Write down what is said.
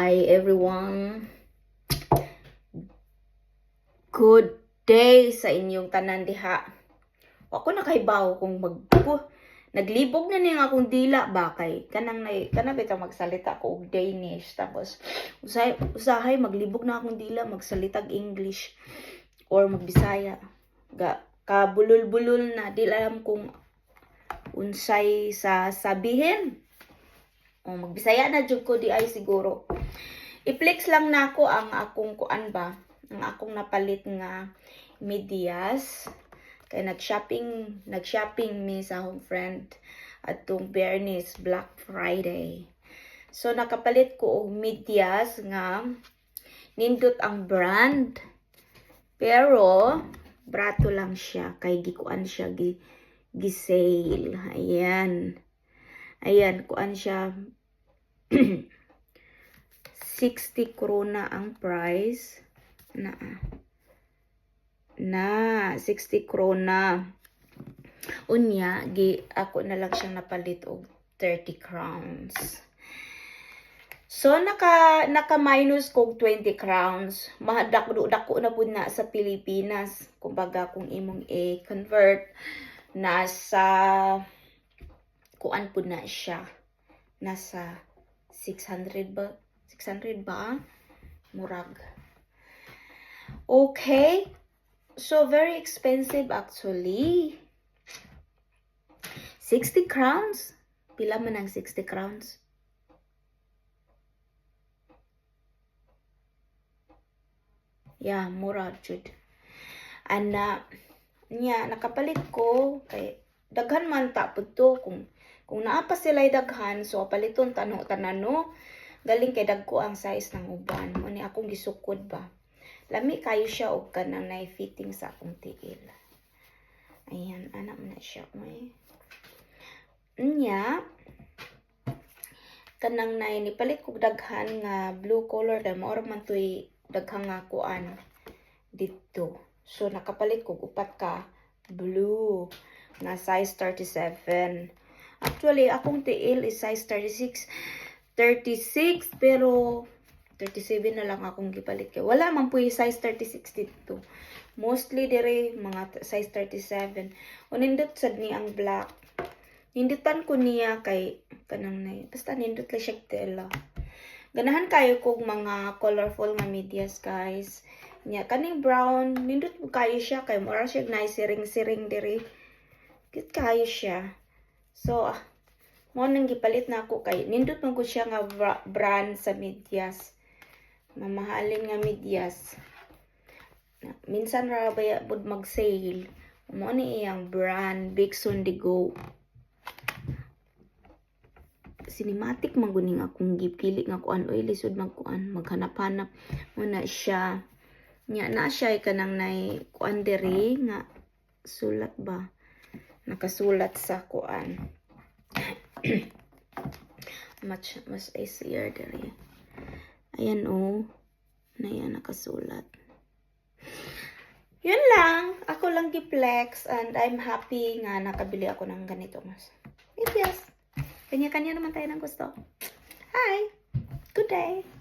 Hi everyone. Good day sa inyong tanan diha. Ako nakahibaw kung mag ko, naglibog na ning akong dila ba kay kanang nay kana bitaw magsalita ko og Danish tapos usahay usahay maglibog na akong dila magsalita og English or magbisaya. Ga kabulol-bulol na di alam kung unsay sa sabihin. O magbisaya na jud ko di ay siguro. I-flex lang nako ang akong kuan ba, ang akong napalit nga medyas. Kay nag-shopping, nag-shopping mi sa akong friend atong Bernice Black Friday. So nakapalit ko og medyas nga nindot ang brand. Pero brato lang siya kay gikuan siya gi gi-sale. Ayan. Ayan, kuan siya 60 krona ang price. Na na 60 krona unya gi ako na lang siyang napalit og 30 crowns. So naka naka minus kog 20 crowns. Mahadak dako na pud na sa Pilipinas. Kumbaga kung imong i-convert nasa kuan pud na siya? Nasa 600 ba 600 ba? Murag. Okay. So very expensive actually. 60 crowns? Pila man ang 60 crowns? Yeah mura jud. Ana nya nakapalit ko kay daghan man ta pud to kung kung naa pa sila daghan so paliton tano tanano galing kay dagko ang size ng uban. Mo ni akong gisukod ba? Lami kayo siya og kanang nay fitting sa akong tiil. Ayan anak na siya may. Nya kanang nay ni palit kog daghan nga blue color dahil maura man to'y daghang nga kuan dito. So nakapalit kog upat ka blue na size 37 actually akong tiil is size 36 36 pero 37 na lang akong gipalit kay wala man po yung size 36 dito. Mostly dire mga size 37 unindot sad ni ang black. Nindutan ko niya kay kanang na basta nindot lang siya tela. Ganahan kayo kog mga colorful nga medyas guys. Nya kaning brown nindot kayo siya kay mura siya na siring-siring dire. Cute kayo siya. So ah, mo nang gipalit na ako kay nindot man ko siya nga bra- brand sa medyas. Mamahalin nga medyas. Minsan ra baya bud mag sale mo ni iyang brand Big Sundigo. Cinematic man guning akong gipili nga kuan oy lisod magkuan maghanap-hanap mo na siya. Nya na siya kanang nay kuan diri nga sulat ba? Nakasulat sa kuan much mas easier diri ayan oh. Na yan nakasulat. Yun lang. Ako lang giplex and I'm happy nga nakabili ako ng ganito mas. Yes kanya-kanya naman tayo ng gusto. Hi. Good day